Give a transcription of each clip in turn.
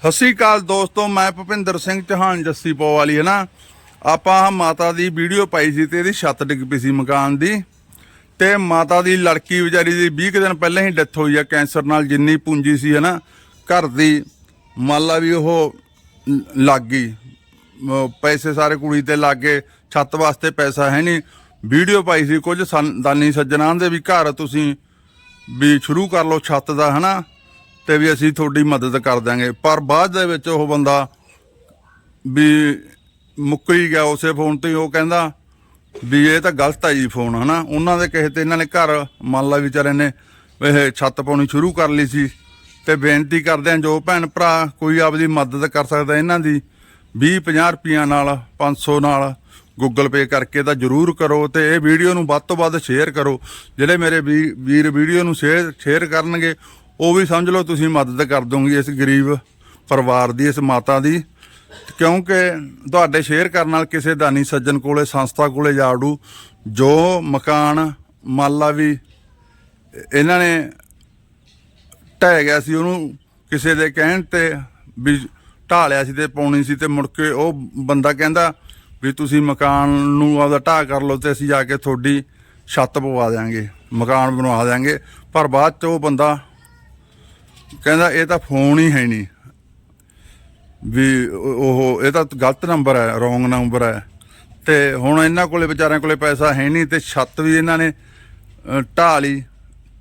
ਸਤਿ ਸ਼੍ਰੀ ਅਕਾਲ ਦੋਸਤੋ, ਮੈਂ ਭੁਪਿੰਦਰ ਸਿੰਘ ਚੌਹਾਨ, ਜੱਸੀ ਪੋ ਵਾਲੀ, ਹੈ ਨਾ? ਆਪਾਂ ਮਾਤਾ ਦੀ ਵੀਡੀਓ ਪਾਈ ਸੀ ਤੇ ਇਹਦੀ ਛੱਤ ਡਿੱਗ ਪਈ ਸੀ ਮਕਾਨ ਦੀ। ਤੇ ਮਾਤਾ ਦੀ ਲੜਕੀ ਵਿਚਾਰੀ ਦੀ 20 ਕੁ ਦਿਨ ਪਹਿਲਾਂ ਹੀ ਡੈਥ ਹੋਈ ਆ, ਕੈਂਸਰ ਨਾਲ ਜਿੰਨੀ ਪੂੰਜੀ ਸੀ, ਹੈ ਨਾ? ਘਰ ਦੀ ਮੰਨ ਲਾ ਵੀ ਉਹ ਲੱਗ ਗਈ। ਪੈਸੇ ਸਾਰੇ ਕੁੜੀ ਤੇ ਲੱਗ ਗਏ, ਛੱਤ ਵਾਸਤੇ ਪੈਸਾ ਹੈ ਨਹੀਂ। ਵੀਡੀਓ ਪਾਈ ਸੀ ਕੁਝ ਸਨ- ਦਾਨੀ ਸੱਜਣਾਂ ਦੇ ਵੀ ਘਰ ਤੁਸੀਂ ਵੀ ਸ਼ੁਰੂ ਕਰ ਲਓ ਛੱਤ ਦਾ ਹਨਾ ਤੇ ਵੀ ਅਸੀਂ ਤੁਹਾਡੀ ਮਦਦ ਕਰ ਦਾਂਗੇ ਪਰ ਬਾਅਦ ਦੇ ਵਿੱਚ ਉਹ ਬੰਦਾ ਵੀ ਮੁੱਕ ਹੀ ਗਿਆ ਉਸੇ ਫੋਨ ਤੇ ਹੀ, ਉਹ ਕਹਿੰਦਾ ਵੀ ਇਹ ਤਾਂ ਗਲਤ ਆ ਜੀ ਫੋਨ, ਹਨਾ? ਉਹਨਾਂ ਦੇ ਕਿਸੇ ਤੇ ਇਹਨਾਂ ਨੇ ਘਰ, ਮੰਨ ਲਾ ਵਿਚਾਰੇ ਨੇ ਇਹ ਛੱਤ ਪਾਉਣੀ ਸ਼ੁਰੂ ਕਰ ਲਈ ਸੀ ਤੇ ਬੇਨਤੀ ਕਰਦੇ ਆ ਜੋ ਭੈਣ ਭਰਾ ਕੋਈ ਆਪਦੀ ਮਦਦ ਕਰ ਸਕਦਾ ਇਹਨਾਂ ਦੀ 20 50 ਰੁਪਈਆ ਨਾਲ 500 ਨਾਲ ਗੂਗਲ ਪੇ ਕਰਕੇ ਤਾਂ ਜਰੂਰ ਕਰੋ ਤੇ ਇਹ ਵੀਡੀਓ ਨੂੰ ਵੱਧ ਤੋਂ ਵੱਧ ਸ਼ੇਅਰ ਕਰੋ। ਜਿਹੜੇ ਮੇਰੇ ਵੀ- ਵੀਰ ਵੀਡੀਓ ਨੂੰ ਸ਼ੇਅਰ ਸ਼ੇਅਰ ਕਰਨਗੇ ਉਹ ਵੀ ਸਮਝ ਲਓ ਤੁਸੀਂ ਮਦਦ ਕਰ ਦੋਗੇ ਇਸ ਗਰੀਬ ਪਰਿਵਾਰ ਦੀ, ਇਸ ਮਾਤਾ ਦੀ। ਕਿਉਂਕਿ ਤੁਹਾਡੇ ਸ਼ੇਅਰ ਕਰਨ ਨਾਲ ਕਿਸੇ ਦਾਨੀ ਸੱਜਣ ਕੋਲੇ, ਸੰਸਥਾ ਕੋਲੇ ਜਾੜੂ, ਜੋ ਮਕਾਨ ਮੰਨ ਲਾ ਵੀ ਇਹਨਾਂ ਨੇ ਢਹਿ ਗਿਆ ਸੀ, ਉਹਨੂੰ ਕਿਸੇ ਦੇ ਕਹਿਣ ਤੇ ਵੀ ਢਾਲਿਆ ਸੀ ਤੇ ਪਾਉਣੀ ਸੀ ਤੇ ਮੁੜ ਕੇ ਉਹ ਬੰਦਾ ਕਹਿੰਦਾ ਵੀ ਤੁਸੀਂ ਮਕਾਨ ਨੂੰ ਆਪਦਾ ਢਾਹ ਕਰ ਲਓ ਤੇ ਅਸੀਂ ਜਾ ਕੇ ਤੁਹਾਡੀ ਛੱਤ ਪਵਾ ਦਿਆਂਗੇ, ਮਕਾਨ ਬਣਵਾ ਦਿਆਂਗੇ। ਪਰ ਬਾਅਦ ਚ ਉਹ ਬੰਦਾ ਕਹਿੰਦਾ ਇਹ ਤਾਂ ਫੋਨ ਹੀ ਹੈ ਨਹੀਂ। ਵੀ ਉਹ ਇਹ ਤਾਂ ਗਲਤ ਨੰਬਰ ਹੈ ਰੋਂਗ ਨੰਬਰ ਹੈ। ਤੇ ਹੁਣ ਇਹਨਾਂ ਕੋਲੇ ਵਿਚਾਰਿਆਂ ਕੋਲੇ ਪੈਸਾ ਹੈ ਨਹੀਂ ਤੇ ਛੱਤ ਵੀ ਇਹਨਾਂ ਨੇ ਢਾਹ ਲਈ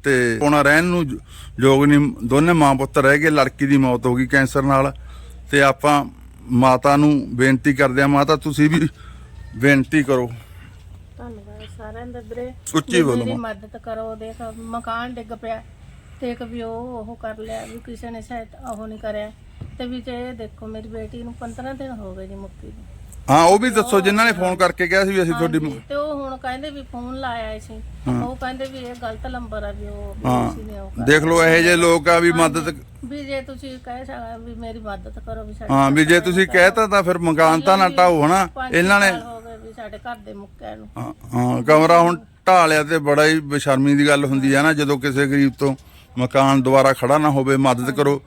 ਤੇ ਉਹਨਾਂ ਰਹਿਣ ਨੂੰ ਜ- ਯੋਗ ਨਹੀਂ। ਦੋਨੇ ਮਾਂ ਪੁੱਤ ਰਹਿ ਗਏ ਲੜਕੀ ਦੀ ਮੌਤ ਹੋ ਗਈ ਕੈਂਸਰ ਨਾਲ। ਤੇ ਆਪਾਂ ਮਾਤਾ ਨੂੰ ਬੇਨਤੀ ਕਰਦੇ ਆ ਮਾਤਾ ਤੁਸੀਂ ਵੀ ਬੇਨਤੀ ਕਰੋ। ਧੰਨਵਾਦ ਸਾਰਿਆਂ ਦਾ ਵੀਰੇ। ਉੱਚੀ ਬੋਲੋ ਮੇਰੀ। ਮਦਦ ਕਰੋ ਦੇਖ ਮਕਾਨ ਡਿੱਗ ਪਿਆ। ਤੇ ਇੱਕ ਵੀ ਉਹ ਉਹ ਕਰ ਲਿਆ ਵੀ ਕਿਸੇ ਨੇ ਸ਼ਾਇਦ ਉਹ ਨਹੀਂ ਕਰਿਆ। ਤੇ ਵੀ ਇਹ ਦੇਖੋ ਮੇਰੀ ਬੇਟੀ ਨੂੰ 15 ਦਿਨ ਹੋ ਗਏ ਜੀ ਮੁੱਕੀ ਨੂੰ ਹਾਂ ਉਹ ਵੀ ਦੱਸੋ ਜਿਨ੍ਹਾਂ ਨੇ ਫੋਨ ਕਰਕੇ ਕਿਹਾ ਸੀ ਵੀ ਅਸੀਂ ਤੁਹਾਡੀ ਹਾਂਜੀ, ਤੇ ਉਹ ਹੁਣ ਕਹਿੰਦੇ ਵੀ ਫੋਨ ਲਾਇਆ ਸੀ। ਉਹ ਕਹਿੰਦੇ ਵੀ ਇਹ ਗਲਤ ਨੰਬਰ ਆ ਵੀ ਉਹ ਵੀ ਹਾਂ। ਤੁਸੀਂ ਨੇ ਉਹ ਕਰ- ਦੇਖ ਲਓ ਇਹੋ ਜਿਹੇ ਲੋਕ ਆ ਵੀ ਮਦਦ ਵੀ ਜੇ ਤੁਸੀਂ ਕਹਿ ਸਕਾ ਵੀ ਮੇਰੀ ਮਦਦ ਕਰੋ ਵੀ ਸਾਡੇ ਹਾਂ ਵੀ ਜੇ ਤੁਸੀਂ ਕਹਿਤਾ ਤਾਂ ਫਿਰ ਮਕਾਨ ਤਾਂ ਨਾ ਢਾਓ ਹਨਾ? ਪੰਜ ਇਹਨਾਂ ਨੇ ਸਾਲ ਹੋ ਗਏ ਵੀ ਸਾਡੇ ਘਰ ਦੇ ਮੁੱਕਿਆ ਨੂੰ। ਹਾਂ ਹਾਂ, ਕਮਰਾ ਹੁਣ ਢਾਹ ਲਿਆ ਤੇ ਬੜਾ ਹੀ ਬੇਸ਼ਰਮੀ ਦੀ ਗੱਲ ਹੁੰਦੀ ਹੈ ਨਾ ਜਦੋਂ ਕਿਸੇ ਗਰੀਬ ਤੋਂ ਮਕਾਨ ਦੁਬਾਰਾ ਖੜਾ ਨਾ ਹੋਵੇ ਮਦਦ ਕਰੋ।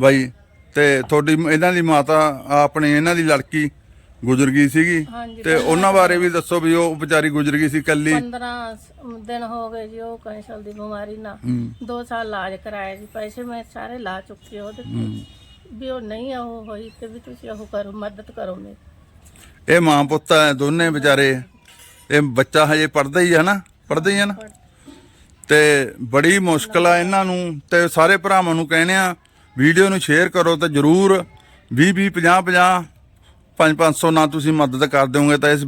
ਬਾਈ ਤੇ ਤੁਹਾਡੀ ਇਹਨਾਂ ਦੀ ਮਾਤਾ ਆਪਣੀ ਇਹਨਾਂ ਦੀ ਲੜਕੀ ਗੁਜ਼ਰ ਗਈ ਸੀਗੀ ਤੇ ਉਹਨਾਂ ਬਾਰੇ ਵੀ ਦੱਸੋ ਵੀ ਉਹ ਵਿਚਾਰੀ ਗੁਜ਼ਰ ਗਈ ਸੀ ਕੱਲੀ 15 ਦਿਨ ਹੋ ਗਏ ਜੀ ਉਹ ਕੈਂਸਰ ਦੀ ਬਿਮਾਰੀ ਨਾਲ। ਦੋ ਸਾਲ ਇਲਾਜ ਕਰਾਇਆ ਜੀ ਪੈਸੇ ਮੈਂ ਸਾਰੇ ਲਾ ਚੁੱਕੀ ਉਹਦੇ। ਵੀ ਉਹ ਨਹੀਂ ਉਹ ਹੋਈ ਤੇ ਵੀ ਤੁਸੀਂ ਉਹ ਕਰੋ ਮਦਦ ਕਰੋ ਮੇਰੀ। ਇਹ ਮਾਂ ਪੁੱਤ ਦੋਨੇ ਵਿਚਾਰੇ। ਇਹ ਬੱਚਾ ਹਜੇ ਪੜਦਾ ਹੀ ਹੈ ਨਾ? ਪੜਦਾ ਹੀ ਹੈ ਨਾ? ਤੇ ਬੜੀ ਮੁਸ਼ਕਲ ਆ ਇਹਨਾਂ ਨੂੰ ਤੇ ਸਾਰੇ ਭਰਾਵਾਂ ਨੂੰ ਕਹਿੰਦੇ ਆ ਵੀਡੀਓ ਨੂੰ ਸ਼ੇਅਰ ਕਰੋ ਤੇ ਜਰੂਰ 20 20 50 50 5 500 ਨਾਲ ਤੁਸੀਂ ਮਦਦ ਕਰ ਦਿਓਗੇ ਤਾਂ ਇਸ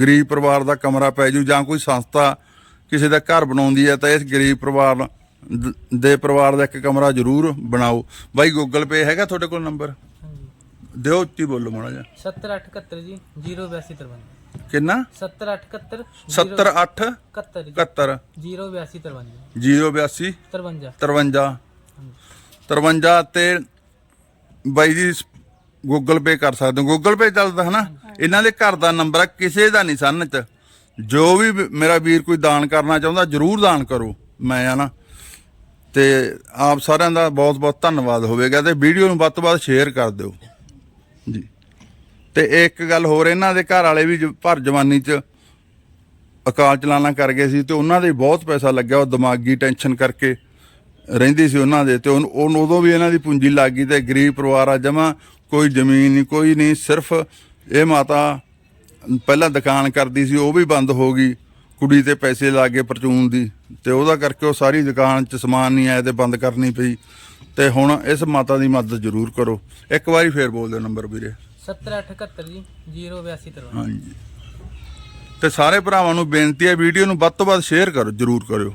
ਗਰੀਬ ਪਰਿਵਾਰ ਦਾ ਕਮਰਾ ਪੈ ਜੂ ਜਾਂ ਕੋਈ ਸੰਸਥਾ ਕਿਸੇ ਦਾ ਘਰ ਬਣਾਉਂਦੀ ਹੈ ਤਾਂ ਇਸ ਗਰੀਬ ਪਰਿਵਾਰ ਦ- ਦੇ ਪਰਿਵਾਰ ਦਾ ਇੱਕ ਕਮਰਾ ਜਰੂਰ ਬਣਾਓ। ਬਾਈ ਗੂਗਲ ਪੇ ਹੈਗਾ ਤੁਹਾਡੇ ਕੋਲ ਨੰਬਰ? ਦਿਓ ਉੱਚੀ ਬੋਲੋ ਮਾੜਾ ਜਿਹਾ। 7871 ਜੀ 08253 ਕਿੰਨਾ? 7871 78 71 ਜੀ 71 08253 082 53 53 53 ਤੇ ਬਾਈ ਜੀ ਗੂਗਲ ਪੇ ਕਰ ਸਕਦੇ ਹੋ। ਗੂਗਲ ਪੇ ਚੱਲਦਾ ਹਨਾ? ਇਹਨਾਂ ਦੇ ਘਰ ਦਾ ਨੰਬਰ ਆ ਕਿਸੇ ਦਾ ਨਹੀਂ ਸੰਨ ਚ। ਜੋ ਵੀ ਵ- ਮੇਰਾ ਵੀਰ ਕੋਈ ਦਾਨ ਕਰਨਾ ਚਾਹੁੰਦਾ ਜਰੂਰ ਦਾਨ ਕਰੋ। ਮੈਂ ਆ ਨਾ। ਤੇ ਆਪ ਸਾਰਿਆਂ ਦਾ ਬਹੁਤ ਬਹੁਤ ਧੰਨਵਾਦ ਹੋਵੇਗਾ ਤੇ ਵੀਡੀਓ ਨੂੰ ਵੱਧ ਤੋਂ ਵੱਧ ਸ਼ੇਅਰ ਕਰ ਦਿਓ। ਜੀ। ਤੇ ਇੱਕ ਗੱਲ ਹੋਰ ਇਹਨਾਂ ਦੇ ਘਰ ਵਾਲੇ ਵੀ ਜ- ਭਰ ਜਵਾਨੀ ਚ ਅਕਾਲ ਚਲਾਣਾ ਕਰ ਗਏ ਸੀ ਤੇ ਉਹਨਾਂ ਦੇ ਬਹੁਤ ਪੈਸਾ ਲੱਗਿਆ, ਉਹ ਦਿਮਾਗੀ ਟੈਨਸ਼ਨ ਕਰਕੇ ਰਹਿੰਦੀ ਸੀ ਉਹਨਾਂ ਦੇ ਤੇ ਉਹਨ- ਉਹਨ ਉਦੋਂ ਵੀ ਇਹਨਾਂ ਦੀ ਪੂੰਜੀ ਲੱਗ ਗਈ ਤੇ ਗਰੀਬ ਪਰਿਵਾਰ ਆ ਜਮਾ, ਕੋਈ ਜ਼ਮੀਨ ਨਹੀਂ, ਕੋਈ ਨਹੀਂ, ਸਿਰਫ ਇਹ ਮਾਤਾ ਪਹਿਲਾਂ ਦੁਕਾਨ ਕਰਦੀ ਸੀ, ਉਹ ਵੀ ਬੰਦ ਹੋ ਗਈ, ਕੁੜੀ ਤੇ ਪੈਸੇ ਲਾ ਕੇ ਪਰਚੂਨ ਦੀ ਤੇ ਉਹਦਾ ਕਰਕੇ ਉਹ ਸਾਰੀ ਦੁਕਾਨ 'ਚ ਸਮਾਨ ਨਹੀਂ ਆਇਆ ਤੇ ਬੰਦ ਕਰਨੀ ਪਈ ਤੇ ਹੁਣ ਇਸ ਮਾਤਾ ਦੀ ਮਦਦ ਜ਼ਰੂਰ ਕਰੋ। ਇੱਕ ਵਾਰੀ ਫੇਰ ਬੋਲ ਦਿਓ ਨੰਬਰ ਵੀਰੇ। 7871 ਜੀ 08253 ਹਾਂਜੀ। ਤੇ ਸਾਰੇ ਭਰਾਵਾਂ ਨੂੰ ਬੇਨਤੀ ਹੈ, ਵੀਡੀਓ ਨੂੰ ਵੱਧ ਤੋਂ ਵੱਧ ਸ਼ੇਅਰ ਕਰੋ, ਜਰੂਰ ਕਰਿਓ।